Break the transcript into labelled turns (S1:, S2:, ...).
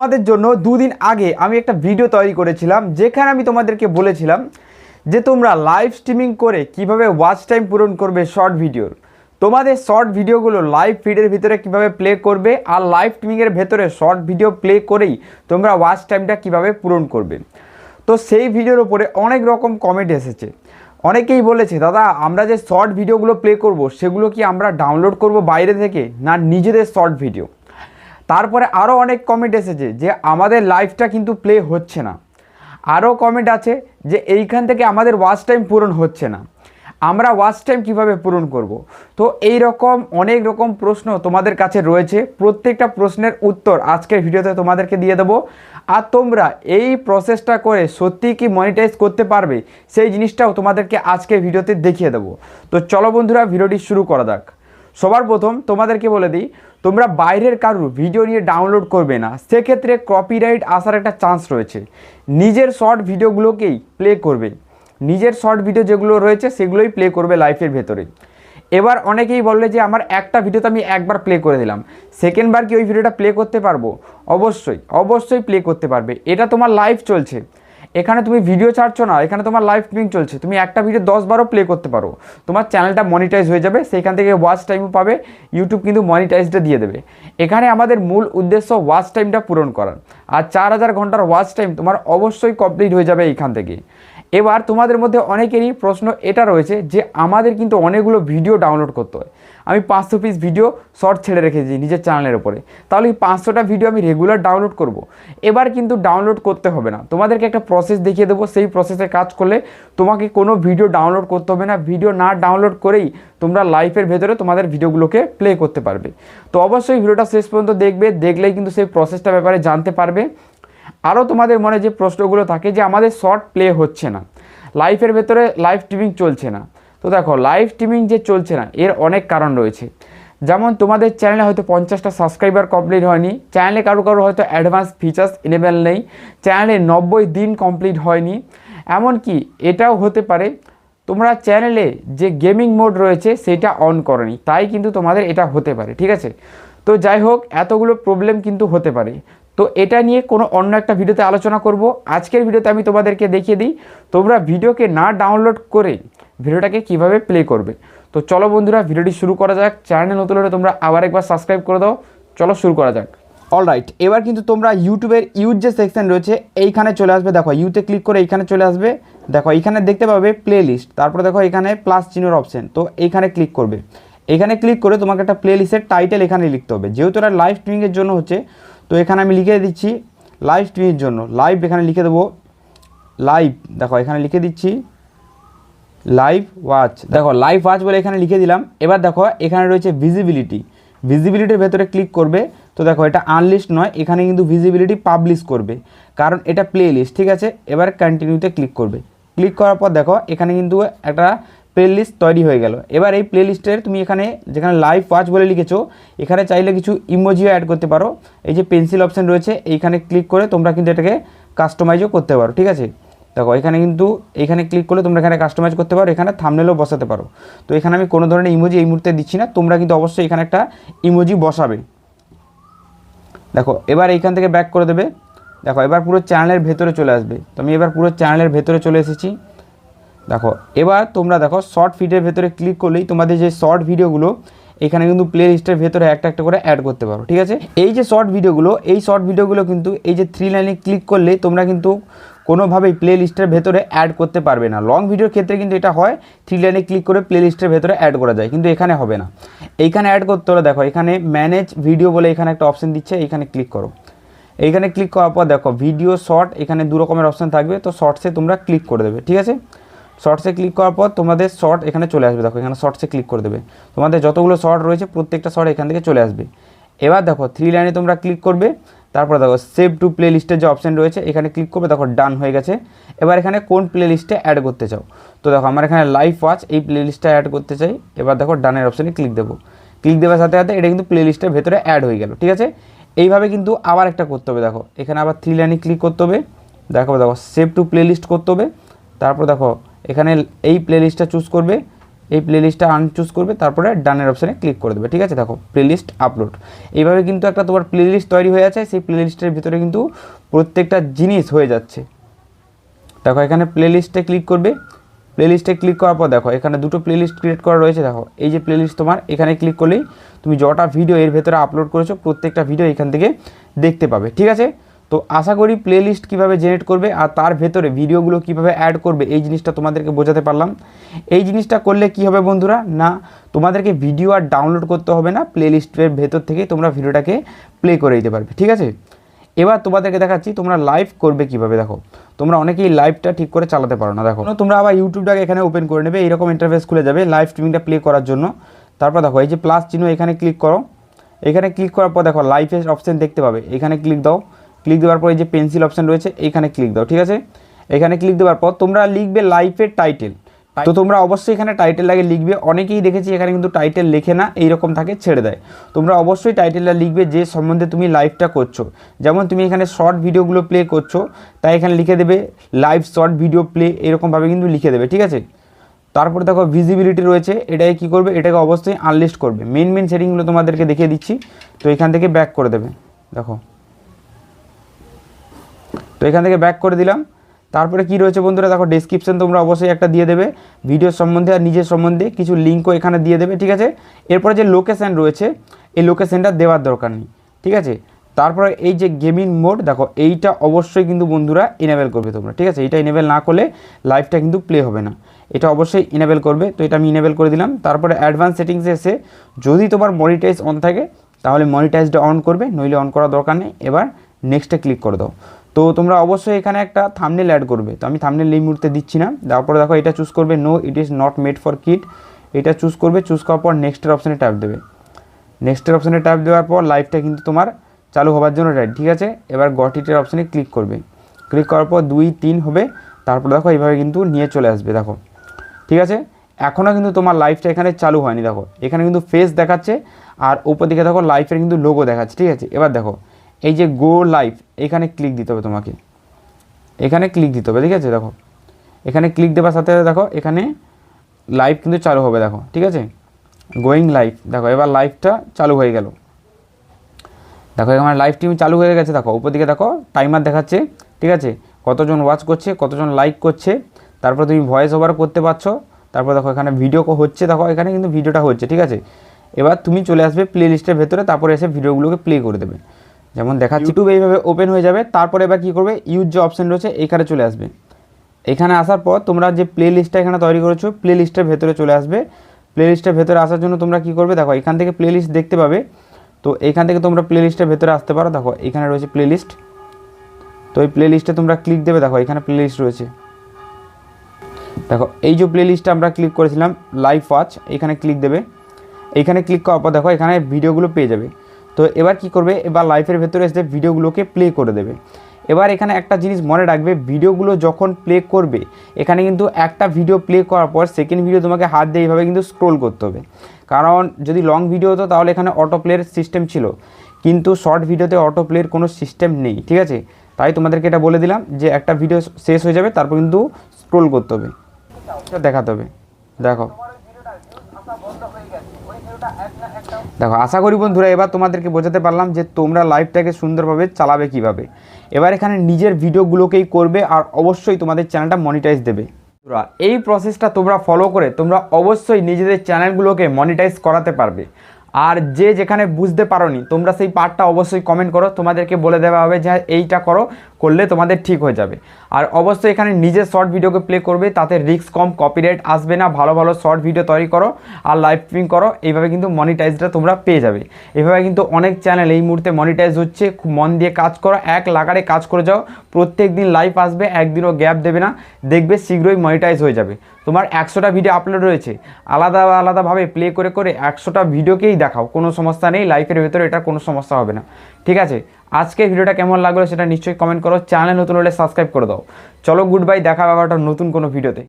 S1: তোমাদের জন্য দুদিন আগে আমি একটা ভিডিও তৈরি করেছিলাম, যেখানে আমি তোমাদেরকে বলেছিলাম যে তোমরা লাইভ স্ট্রিমিং করে কীভাবে ওয়াচ টাইম পূরণ করবে শর্ট ভিডিওর তোমাদের শর্ট ভিডিওগুলো লাইভ ফিডের ভিতরে কীভাবে প্লে করবে আর লাইভ স্ট্রিমিংয়ের ভেতরে শর্ট ভিডিও প্লে করেই তোমরা ওয়াচ টাইমটা কীভাবে পূরণ করবে। তো সেই ভিডিওর উপরে অনেক রকম কমেন্ট এসেছে। অনেকেই বলেছে, দাদা, আমরা যে শর্ট ভিডিওগুলো প্লে করব, সেগুলো কি আমরা ডাউনলোড করব বাইরে থেকে না নিজেদের শর্ট ভিডিও তারপরে আরও অনেক কমেন্ট এসেছে যে আমাদের লাইভটা কিন্তু প্লে হচ্ছে না। আরও কমেন্ট আছে যে এইখান থেকে আমাদের ওয়াচ টাইম পূরণ হচ্ছে না। আমরা ওয়াচ টাইম কীভাবে পূরণ করব? তো এই রকম অনেক রকম প্রশ্ন তোমাদের কাছে রয়েছে। প্রত্যেকটা প্রশ্নের উত্তর আজকের ভিডিওতে তোমাদেরকে দিয়ে দেবো। আর তোমরা এই প্রসেসটা করে সত্যি কি মনিটাইজ করতে পারবে, সেই জিনিসটাও তোমাদেরকে আজকের ভিডিওতে দেখিয়ে দেবো। তো চলো বন্ধুরা, ভিডিওটি শুরু করা যাক। সবার প্রথম তোমাদেরকে বলে দিই, তোমরা বাইরের কারুর ভিডিও নিয়ে ডাউনলোড করবে না। সেক্ষেত্রে কপিরাইট আসার একটা চান্স রয়েছে। নিজের শর্ট ভিডিওগুলোকেই প্লে করবে। নিজের শর্ট ভিডিও যেগুলো রয়েছে, সেগুলোই প্লে করবে লাইফের ভেতরে। এবার অনেকেই বললে যে, আমার একটা ভিডিওতে আমি একবার প্লে করে দিলাম। সেকেন্ডবার কি ওই ভিডিওটা প্লে করতে পারব? অবশ্যই অবশ্যই প্লে করতে পারবে। এটা তোমার লাইভ চলছে। এখানে তুমি ভিডিও ছাড়ছো না, এখানে তোমার লাইভ স্ট্রিমিং চলছে, তুমি একটা ভিডিও দশ বারো প্লে করতে পারো। তোমার চ্যানেলটা মনিটাইজ হয়ে যাবে, সেইখান থেকে ওয়াচ টাইমও পাবে ইউটিউব কিন্তু মনিটাইজটা দিয়ে দেবে। এখানে আমাদের মূল উদ্দেশ্য ওয়াচ টাইমটা পূরণ করার, আর চার হাজার ঘণ্টার ওয়াচ টাইম তোমার অবশ্যই কমপ্লিট হয়ে যাবে এইখান থেকে। এবার তোমাদের মধ্যে অনেকেরই প্রশ্ন এটা রয়েছে যে আমাদের কিন্তু অনেকগুলো ভিডিও ডাউনলোড করতে হয়। আমি পাঁচশো পিস ভিডিও শর্ট ছেড়ে রেখেছি নিজের চ্যানেলের ওপরে তাহলে এই পাঁচশোটা ভিডিও আমি রেগুলার ডাউনলোড করব। এবার কিন্তু ডাউনলোড করতে হবে না। তোমাদেরকে একটা প্রসেস দেখিয়ে দেবো। সেই প্রসেসে কাজ করলে তোমাকে কোনো ভিডিও ডাউনলোড করতে হবে না। ভিডিও না ডাউনলোড করেই তোমরা লাইফের ভেতরে তোমাদের ভিডিওগুলোকে প্লে করতে পারবে। তো অবশ্যই ভিডিওটা শেষ পর্যন্ত দেখবে। দেখলেই কিন্তু সেই প্রসেসটা ব্যাপারে জানতে পারবে। আরও তোমাদের মনে যে প্রশ্নগুলো থাকে যে আমাদের শর্ট প্লে হচ্ছে না, লাইফের ভেতরে লাইভ স্ট্রিমিং চলছে না। তো দেখো লাইভ স্ট্রিমিং যে চলছে না, এর অনেক কারণ রয়েছে। যেমন তোমাদের চ্যানেলে হয়তো পঞ্চাশটা সাবস্ক্রাইবার কমপ্লিট হয়নি, চ্যানেলে কারও কারও হয়তো অ্যাডভান্স ফিচার্স এনেবেল নেই, চ্যানেলে নব্বই দিন কমপ্লিট হয়নি। এমনকি এটাও হতে পারে, তোমরা চ্যানেলে যে গেমিং মোড রয়েছে সেটা অন করনি, তাই কিন্তু তোমাদের এটা হতে পারে, ঠিক আছে? তো যাই হোক, এতগুলো প্রবলেম কিন্তু হতে পারে। তো এটা নিয়ে কোনো অন্য একটা ভিডিওতে আলোচনা করব। আজকের ভিডিওতে আমি তোমাদেরকে দেখিয়ে দিই, তোমরা ভিডিওকে না ডাউনলোড করে ভিডিওটাকে কীভাবে প্লে করবে। তো চলো বন্ধুরা, ভিডিওটি শুরু করা যাক। চ্যানেল নতুন হলে তোমরা আবার একবার সাবস্ক্রাইব করে দাও। চলো শুরু করা যাক। অলরাইট এবার কিন্তু তোমরা ইউটিউবের ইউজ যে সেকশন রয়েছে, এইখানে চলে আসবে। দেখো ইউতে ক্লিক করে এইখানে চলে আসবে। দেখো, এইখানে দেখতে পাবে প্লে লিস্ট তারপরে দেখো, এখানে প্লাস চিনোর অপশন তো এইখানে ক্লিক করবে। এখানে ক্লিক করে তোমাকে একটা প্লে লিস্টের টাইটেল এখানে লিখতে হবে। যেহেতু এটা লাইভ স্ট্রিমিংয়ের জন্য হচ্ছে তো এখানে আমি লিখে দিচ্ছি লাইভ স্ট্রিমের জন্য। লাইভ এখানে লিখে দেবো। লাইভ দেখো, এখানে লিখে দিচ্ছি। লাইভ ওয়াচ দেখো লাইভ ওয়াচ বলে এখানে লিখে দিলাম। এবার দেখো, এখানে রয়েছে ভিজিবিলিটি ভিজিবিলিটির ভেতরে ক্লিক করবে। তো দেখো, এটা আনলিস্ট নয়, এখানে কিন্তু ভিজিবিলিটি পাবলিশ করবে। কারণ এটা প্লে লিস্ট ঠিক আছে? এবার কন্টিনিউতে ক্লিক করবে। ক্লিক করার পর দেখো, এখানে কিন্তু একটা প্লে লিস্ট তৈরি হয়ে গেল। এবার এই প্লে লিস্টের তুমি এখানে যেখানে লাইভ ওয়াচ বলে লিখেছো, এখানে চাইলে কিছু ইমোজিও অ্যাড করতে পারো। এই যে পেন্সিল অপশান রয়েছে, এইখানে ক্লিক করে তোমরা কিন্তু এটাকে কাস্টমাইজও করতে পারো, ঠিক আছে? দেখো, এখানে কিন্তু, এখানে ক্লিক করলে তোমরা এখানে কাস্টমাইজ করতে পারো, এখানে থামনেলও বসাতে পারো। তো এখানে আমি কোনো ধরনের ইমোজি এই মুহূর্তে দিচ্ছি না, তোমরা কিন্তু অবশ্যই এখানে একটা ইমোজি বসাবে। দেখো, এবার এইখান থেকে ব্যাক করে দেবে। দেখো, এবার পুরো চ্যানেলের ভেতরে চলে আসবে। তো আমি এবার পুরো চ্যানেলের ভেতরে চলে এসেছি। দেখো, এবার তোমরা দেখো শর্ট ফিডের ভেতরে ক্লিক করলেই তোমাদের যে শর্ট ভিডিওগুলো এখানে কিন্তু প্লে লিস্টের ভেতরে একটা একটা করে অ্যাড করতে পারো, ঠিক আছে? এই যে শর্ট ভিডিওগুলো এই শর্ট ভিডিওগুলো কিন্তু এই যে থ্রি লাইনে ক্লিক করলে তোমরা কিন্তু কোনোভাবেই প্লে লিস্টের ভেতরে অ্যাড করতে পারবে না। লং ভিডিওর ক্ষেত্রে কিন্তু এটা হয় থ্রি লাইনে ক্লিক করে প্লে লিস্টের ভেতরে অ্যাড করা যায়, কিন্তু এখানে হবে না। এইখানে অ্যাড করতে হলে দেখো, এখানে ম্যানেজ ভিডিও বলে এখানে একটা অপশন দিচ্ছে এইখানে ক্লিক করো। এইখানে ক্লিক করার পর দেখো ভিডিও শর্ট এখানে দু রকমের অপশান থাকবে, তো শর্টসে তোমরা ক্লিক করে দেবে, ঠিক আছে? শর্টসে ক্লিক করার পর তোমাদের শর্ট এখানে চলে আসবে। দেখো, এখানে শর্টসে ক্লিক করে দেবে। তোমাদের যতগুলো শর্ট রয়েছে, প্রত্যেকটা শর্ট এখান থেকে চলে আসবে। এবার দেখো থ্রি লাইনে তোমরা ক্লিক করবে। তারপরে দেখো সেভ টু প্লে লিস্টের যে অপশান রয়েছে, এখানে ক্লিক করবে। দেখো ডান হয়ে গেছে। এবার এখানে কোন প্লে লিস্টে অ্যাড করতে চাও? তো দেখো, আমার এখানে লাইভ ওয়াচ এই প্লে লিস্টটা অ্যাড করতে চাই। এবার দেখো ডানের অপশানে ক্লিক দেবো। ক্লিক দেওয়ার সাথে সাথে এটা কিন্তু প্লে লিস্টের ভেতরে অ্যাড হয়ে গেল, ঠিক আছে? এইভাবে কিন্তু আবার একটা করতে হবে। দেখো, এখানে আবার থ্রি লাইনে ক্লিক করতে হবে। দেখো দেখো সেভ টু প্লে লিস্ট করতে হবে। তারপর দেখো এখানে এই প্লে লিস্টটা চুজ করবে, এই প্লেলিস্টটা আনচুজ করবে, তারপরে ডানের অপশানে ক্লিক করে দেবে, ঠিক আছে? দেখো প্লেলিস্ট আপলোড এইভাবে কিন্তু একটা তোমার প্লেলিস্ট তৈরি হয়ে আছে, সেই প্লেলিস্টের ভিতরে কিন্তু প্রত্যেকটা জিনিস হয়ে যাচ্ছে। দেখো, এখানে প্লেলিস্টে ক্লিক করবে। প্লেলিস্টে ক্লিক করার পর দেখো, এখানে দুটো প্লেলিস্ট ক্রিয়েট করা রয়েছে, দেখো। এই যে প্লেলিস্ট তোমার, এখানে ক্লিক করলেই তুমি যটা ভিডিও এর ভেতরে আপলোড করেছ, প্রত্যেকটা ভিডিও এখান থেকে দেখতে পাবে, ঠিক আছে? তো আশা করি প্লেলিস্ট কীভাবে জেনারেট করবে আর তার ভেতরে ভিডিওগুলো কীভাবে অ্যাড করবে, এই জিনিসটা তোমাদেরকে বোঝাতে পারলাম। এই জিনিসটা করলে কি হবে বন্ধুরা? না, তোমাদেরকে ভিডিও আর ডাউনলোড করতে হবে না প্লেলিস্টের ভেতর থেকে তোমরা ভিডিওটাকে প্লে করে দিতে পারবে, ঠিক আছে? এবার তোমাদেরকে দেখাচ্ছি তোমরা লাইভ করবে কীভাবে, দেখো। তোমরা অনেকেই লাইভটা ঠিক করে চালাতে পারো না, দেখো। তোমরা আবার ইউটিউবটাকে এখানে ওপেন করে নেবে এইরকম ইন্টারফেস খুলে যাবে লাইভ স্ট্রিমিংটা প্লে করার জন্য। তারপর দেখো, এই যে প্লাস চিহ্ন এখানে ক্লিক করো। এখানে ক্লিক করার পর দেখো লাইফের অপশান দেখতে পাবে। এখানে ক্লিক দাও। ক্লিক দেওয়ার পর এই যে পেন্সিল অপশান রয়েছে এখানে ক্লিক দাও ঠিক আছে? এখানে ক্লিক দেওয়ার পর তোমরা লিখবে লাইফের টাইটেল। তো তোমরা অবশ্যই এখানে টাইটেল আগে লিখবে অনেকেই দেখেছি এখানে কিন্তু টাইটেল লেখে না এইরকম থাকে ছেড়ে দেয়। তোমরা অবশ্যই টাইটেলটা লিখবে যে সম্বন্ধে তুমি লাইভটা করছ। যেমন তুমি এখানে শর্ট ভিডিওগুলো প্লে করছ তাই এখানে লিখে দেবে লাইভ শর্ট ভিডিও প্লে এরকমভাবে কিন্তু লিখে দেবে ঠিক আছে? তারপরে দেখো ভিজিবিলিটি রয়েছে এটাকে কী করবে? এটাকে অবশ্যই আনলিস্ট করবে। মেন মেন সেটিংগুলো তোমাদেরকে দেখিয়ে দিচ্ছি তো এখান থেকে ব্যাক করে দেবে। দেখো। তো এখান থেকে ব্যাক করে দিলাম। তারপরে কি রয়েছে বন্ধুরা? দেখো ডেসক্রিপশন তোমরা অবশ্যই একটা দিয়ে দেবে। ভিডিও সম্বন্ধে আর নিজের সম্বন্ধে কিছু লিঙ্কও এখানে দিয়ে দেবে, ঠিক আছে? এরপরে যে লোকেশান রয়েছে, এই লোকেশানটা দেওয়ার দরকার নেই, ঠিক আছে? তারপরে এই যে গেমিং মোড দেখো এইটা অবশ্যই কিন্তু বন্ধুরা ইনেবেল করবে তোমরা, ঠিক আছে? এইটা ইনেবেল না করলে লাইভটা কিন্তু প্লে হবে না। এটা অবশ্যই ইনেবেল করবে, তো এটা আমি ইনেবেল করে দিলাম। তারপরে অ্যাডভান্স সেটিংসে এসে যদি তোমার মনিটাইজ অন থাকে, তাহলে মনিটাইজটা অন করবে, নইলে অন করার দরকার নেই। এবার নেক্সটে ক্লিক করে দাও। তো তোমরা অবশ্যই এখানে একটা থামনেল অ্যাড করবে। তো আমি থামনেল এই মুহূর্তে দিচ্ছি না। তারপরে দেখো, এটা চুজ করবে no it is not made for kit এটা চুজ করবে চুজ করার পর নেক্সটের অপশানে ট্যাপ দেবে। নেক্সটের অপশানে ট্যাপ দেওয়ার পর লাইভটা কিন্তু তোমার চালু হওয়ার জন্য রেডি ঠিক আছে? এবার গটিটের অপশানে ক্লিক করবে। ক্লিক করার পর দুই, তিন হবে। তারপর দেখো, এইভাবে কিন্তু নিয়ে চলে আসবে, দেখো। ঠিক আছে? এখনও কিন্তু তোমার লাইফটা এখানে চালু হয়নি, দেখো। এখানে কিন্তু ফেস দেখাচ্ছে, আর উপর দিকে দেখো লাইফের কিন্তু লোগো দেখাচ্ছে, ঠিক আছে? এবার দেখো এই যে গো লাইভ এখানে ক্লিক দিতে হবে তোমাকে। এখানে ক্লিক দিতে হবে, ঠিক আছে? দেখো, এখানে ক্লিক দেওয়ার সাথে সাথে দেখো, এখানে লাইভ কিন্তু চালু হবে, দেখো, ঠিক আছে? গোয়িং লাইভ দেখো, এবার লাইভটা চালু হয়ে গেল। দেখো আমার লাইভ টিম চালু হয়ে গেছে, দেখো, উপর দিকে দেখো টাইমার দেখাচ্ছে, ঠিক আছে? কতজন ওয়াচ করছে, কতজন লাইক করছে, তারপর তুমি ভয়েস ওভার করতে পারছ, তারপর দেখো, এখানে ভিডিও হচ্ছে, দেখো, এখানে কিন্তু ভিডিওটা হচ্ছে, ঠিক আছে? এবার তুমি চলে আসবে প্লে লিস্টের ভেতরে, তারপরে এসে ভিডিওগুলোকে প্লে করে দেবে। যেমন দেখাচ্ছি ইউটিউব এইভাবে ওপেন হয়ে যাবে। তারপরে এবার কী করবে? ইউজ যে অপশান রয়েছে এখানে চলে আসবে। এখানে আসার পর তোমরা যে প্লে লিস্টটা এখানে তৈরি করেছ প্লে লিস্টের ভেতরে চলে আসবে। প্লে লিস্টের ভেতরে আসার জন্য তোমরা কী করবে? দেখো, এখান থেকে প্লে লিস্ট দেখতে পাবে। তো এখান থেকে তোমরা প্লে লিস্টের ভেতরে আসতে পারো। দেখো, এখানে রয়েছে প্লে লিস্ট তো এই প্লে লিস্টে তোমরা ক্লিক দেবে। দেখো, এখানে প্লে লিস্ট রয়েছে। দেখো, এই যে প্লে লিস্টে আমরা ক্লিক করেছিলাম লাইভ ওয়াচ এখানে ক্লিক দেবে। এখানে ক্লিক করার পর দেখো, এখানে ভিডিওগুলো পেয়ে যাবে। তো এবার কি করবে? এবার লাইফের ভেতরে এসে ভিডিওগুলোকে প্লে করে দেবে। এবার এখানে একটা জিনিস মনে রাখবে ভিডিওগুলো যখন প্লে করবে, এখানে কিন্তু একটা ভিডিও প্লে করার পর সেকেন্ড ভিডিও তোমাকে হাত দিয়ে এইভাবে কিন্তু স্ক্রোল করতে হবে। কারণ যদি লং ভিডিও হতো তাহলে এখানে অটো প্লের সিস্টেম ছিল। কিন্তু শর্ট ভিডিওতে অটো প্লের কোনো সিস্টেম নেই, ঠিক আছে? তাই তোমাদেরকে এটা বলে দিলাম যে একটা ভিডিও শেষ হয়ে যাবে, তারপর কিন্তু স্ক্রোল করতে হবে। দেখাতে হবে। দেখো। দেখো, আশা করি বন্ধুরা, এবার তোমাদেরকে বোঝাতে পারলাম যে তোমরা লাইভটাকে সুন্দরভাবে চালাবে কীভাবে। এবার এখানে নিজের ভিডিওগুলোকেই করবে আর অবশ্যই তোমাদের চ্যানেলটা মনিটাইজ দেবে। এই প্রসেসটা তোমরা ফলো করে তোমরা অবশ্যই নিজেদের চ্যানেলগুলোকে মনিটাইজ করাতে পারবে। আর যে যেখানে বুঝতে পারোনি তোমরা সেই পার্টটা অবশ্যই কমেন্ট করো তোমাদেরকে বলে দেওয়া হবে যে হ্যাঁ, এইটা করো করলে তোমাদের ঠিক হয়ে যাবে। আর অবশ্যই এখানে নিজের শর্ট ভিডিওকে প্লে করবে তাতে রিস্ক কম কপিরাইট আসবে না ভালো ভালো শর্ট ভিডিও তৈরি করো আর লাইভ স্ট্রিমিং করো এইভাবে কিন্তু মনিটাইজটা তোমরা পেয়ে যাবে। এভাবে কিন্তু অনেক চ্যানেল এই মুহূর্তে মনিটাইজ হচ্ছে খুব মন দিয়ে কাজ করো এক লাগারে কাজ করে যাও প্রত্যেক দিন লাইভ আসবে একদিনও গ্যাপ দেবে না দেখবে শীঘ্রই মনিটাইজ হয়ে যাবে। তোমার একশোটা ভিডিও আপলোড রয়েছে আলাদা আলাদাভাবে প্লে করে করে একশোটা ভিডিওকেই দেখাও, কোনো সমস্যা নেই লাইফের ভেতরে এটা কোনো সমস্যা হবে না। ঠিক আছে? আজকে ভিডিওটা কেমন লাগল সেটা নিশ্চয়ই কমেন্ট করো চ্যানেল নতুন হলে সাবস্ক্রাইব করে দাও। চলো গুড বাই দেখা ব্যাপারটা নতুন কোনো ভিডিওতে